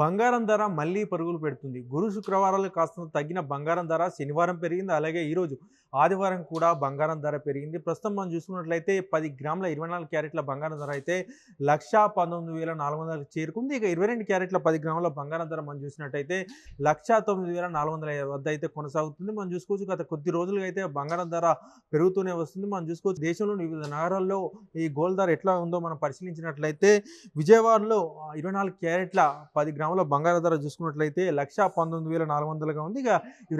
బంగారం ధర మళ్ళీ పరుగులు పెడుతుంది. గురు శుక్రవారాలు కాస్త తగ్గిన బంగారం ధర శనివారం పెరిగింది. అలాగే ఈరోజు ఆదివారం కూడా బంగారం ధర పెరిగింది. ప్రస్తుతం మనం చూసుకున్నట్లయితే పది గ్రాముల ఇరవై నాలుగు క్యారెట్ల బంగారం ధర అయితే లక్షా పంతొమ్మిది వేల నాలుగు వందలకు చేరుకుంది. ఇక ఇరవై రెండు క్యారెట్ల పది గ్రాముల బంగారం ధర మనం చూసినట్టయితే లక్షా తొమ్మిది వేల నాలుగు వందల వద్ద అయితే కొనసాగుతుంది. మనం చూసుకోవచ్చు గత కొద్ది రోజులుగా అయితే బంగారం ధర పెరుగుతూనే వస్తుంది. మనం చూసుకోవచ్చు దేశంలోని వివిధ నగరాల్లో ఈ గోల్డ్ ధర ఎట్లా ఉందో మనం పరిశీలించినట్లయితే విజయవాడలో ఇరవై నాలుగు క్యారెట్ల పది గ్రాముల బంగారం ధర చూసుకున్నట్లయితే లక్ష పంతొమ్మిది వేల నాలుగు వందలుగా ఉంది. ఇక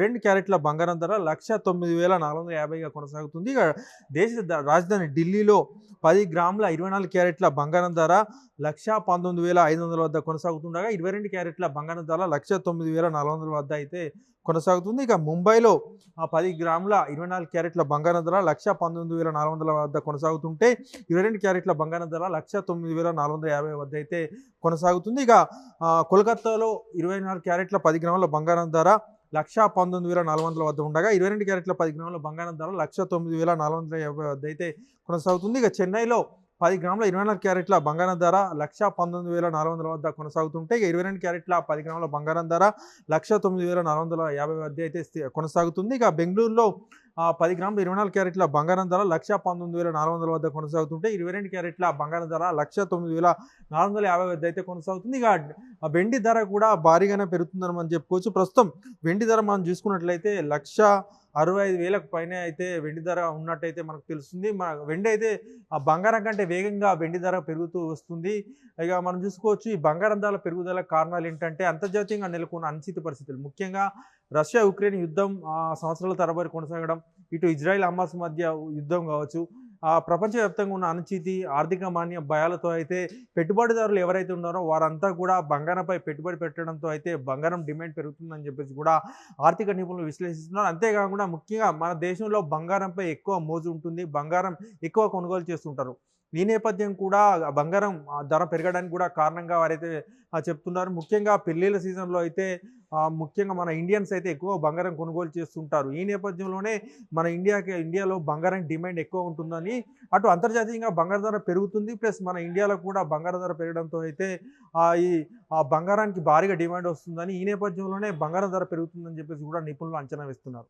రెండు క్యారెట్ల బంగారం ధర లక్ష తొమ్మిది వేల నాలుగు వందల యాభైగా కొనసాగుతుంది. ఇక దేశ రాజధాని ఢిల్లీలో పది గ్రాముల ఇరవై నాలుగు క్యారెట్ల బంగారం ధర లక్ష పంతొమ్మిది వేల ఐదు వందల వద్ద కొనసాగుతుండగా ఇరవై రెండు క్యారెట్ల బంగారం ధర లక్ష తొమ్మిది వేల నాలుగు వందల వద్ద అయితే కొనసాగుతుంది. ఇక ముంబైలో ఆ పది గ్రాముల ఇరవై నాలుగు క్యారెట్ల బంగారం ధర లక్ష పంతొమ్మిది వేల నాలుగు వందల వద్ద కొనసాగుతుంటే ఇరవై రెండు క్యారెట్ల బంగారం ధర లక్ష తొమ్మిది వేల నాలుగు వందల యాభై వద్ద అయితే కొనసాగుతుంది. ఇక ఆ, కోల్కతాలో ఇరవై నాలుగు క్యారెట్ల పది గ్రాముల బంగారం ధర లక్ష పంతొమ్మిది వేల నాలుగు వందల వద్ద ఉండగా ఇరవై రెండు క్యారెట్ల పది గ్రాముల బంగారం ధర లక్ష తొమ్మిది వేల నాలుగు వందల యాభై వద్ద అయితే కొనసాగుతుంది. ఇక చెన్నైలో పది గ్రాముల ఇరవై నాలుగు క్యారెట్ల బంగారం ధర లక్ష పంతొమ్మిది వేల నాలుగు వందల వద్ద కొనసాగుతుంటే ఇక ఇరవై రెండు క్యారెట్ల పది గ్రాముల బంగారం ధర లక్ష తొమ్మిది వేల నాలుగు వందల యాభై వద్ద అయితే స్థి- కొనసాగుతుంది. ఇక బెంగళూరులో పది గ్రాములు ఇరవై నాలుగు క్యారెట్ల బంగారం ధర లక్ష పంతొమ్మిది వేల నాలుగు వందల వద్ద కొనసాగుతుంటే ఇరవై రెండు క్యారెట్ల బంగారం ధర లక్ష తొమ్మిది వేల నాలుగు వందల యాభై వద్ద అయితే కొనసాగుతుంది. ఇక ఆ వెండి ధర కూడా భారీగానే పెరుగుతుందని మనం చెప్పుకోవచ్చు. ప్రస్తుతం వెండి ధర మనం చూసుకున్నట్లయితే లక్ష అరవై ఐదు వేలకు పైన అయితే వెండి ధర ఉన్నట్టయితే మనకు తెలుస్తుంది. మన వెండి అయితే ఆ బంగారం కంటే వేగంగా వెండి ధర పెరుగుతూ వస్తుంది. ఇక మనం చూసుకోవచ్చు ఈ బంగారం ధర పెరుగుదల కారణాలు ఏంటంటే అంతర్జాతీయంగా నెలకొన్న అనిశ్చిత పరిస్థితులు. ముఖ్యంగా రష్యా ఉక్రెయిన్ యుద్ధం సంవత్సరాల తరబడి కొనసాగడం ఇటు ఇజ్రాయెల్ హమాస్ మధ్య యుద్ధం కావచ్చు ఆ ప్రపంచవ్యాప్తంగా ఉన్న అనుచితి ఆర్థిక మాన్య భయాలతో అయితే పెట్టుబడిదారులు ఎవరైతే ఉన్నారో వారంతా కూడా బంగారంపై పెట్టుబడి పెట్టడంతో అయితే బంగారం డిమాండ్ పెరుగుతుందని చెప్పేసి కూడా ఆర్థిక నిపుణులు విశ్లేషిస్తున్నారు. అంతేకాకుండా ముఖ్యంగా మన దేశంలో బంగారంపై ఎక్కువ మోజు ఉంటుంది బంగారం ఎక్కువ కొనుగోలు చేస్తుంటారు. ఈ నేపథ్యం కూడా బంగారం ఆ ధర పెరగడానికి కూడా కారణంగా వారైతే చెప్తున్నారు. ముఖ్యంగా పెళ్ళిళ్ళ సీజన్లో అయితే ముఖ్యంగా మన ఇండియన్స్ అయితే ఎక్కువ బంగారం కొనుగోలు చేస్తుంటారు. ఈ నేపథ్యంలోనే మన ఇండియాకి ఇండియాలో బంగారం డిమాండ్ ఎక్కువ ఉంటుందని అటు అంతర్జాతీయంగా బంగారం ధర పెరుగుతుంది. ప్లస్ మన ఇండియాలో కూడా బంగారం ధర పెరగడంతో అయితే ఈ ఆ బంగారానికి భారీగా డిమాండ్ వస్తుందని ఈ నేపథ్యంలోనే బంగారం ధర పెరుగుతుందని చెప్పేసి కూడా నిపుణులు అంచనా వేస్తున్నారు.